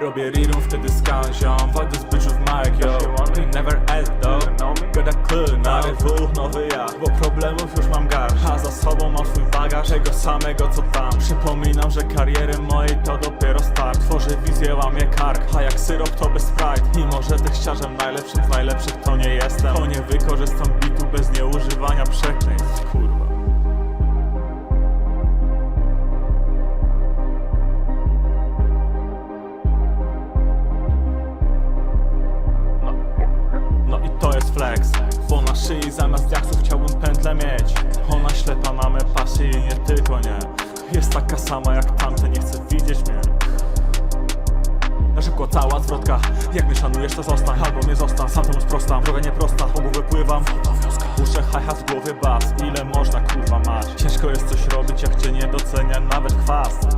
Robię rirun, wtedy skanziam Fuck this bitch with mic, yo We never ask, though. Got a clue, na nowy ja. Bo problemów już mam garść. A za sobą mam swój bagaż. Tego samego co tam. Przypominam, że kariery mojej to dopiero start. Tworzę wizję, łamię kark. A jak syrop to bez Sprite. Mimo, że tekściarzem najlepszym z najlepszych to nie jestem. To nie wykorzystam bitu bez flex Bo na szyi zamiast jaksów chciałbym pętlę mieć. Ona ślepa na me pasje i nie tylko nie. Jest taka sama jak tamte, nie chce widzieć mnie. Na cała zwrotka. Jak mnie szanujesz to zostań. Albo mnie zostań, sam temu sprostam. Droga nieprosta, po głowie pływam Uszę hi-hat w głowie bas. Ile można kurwa mać? Ciężko jest coś robić jak cię nie docenia nawet chwast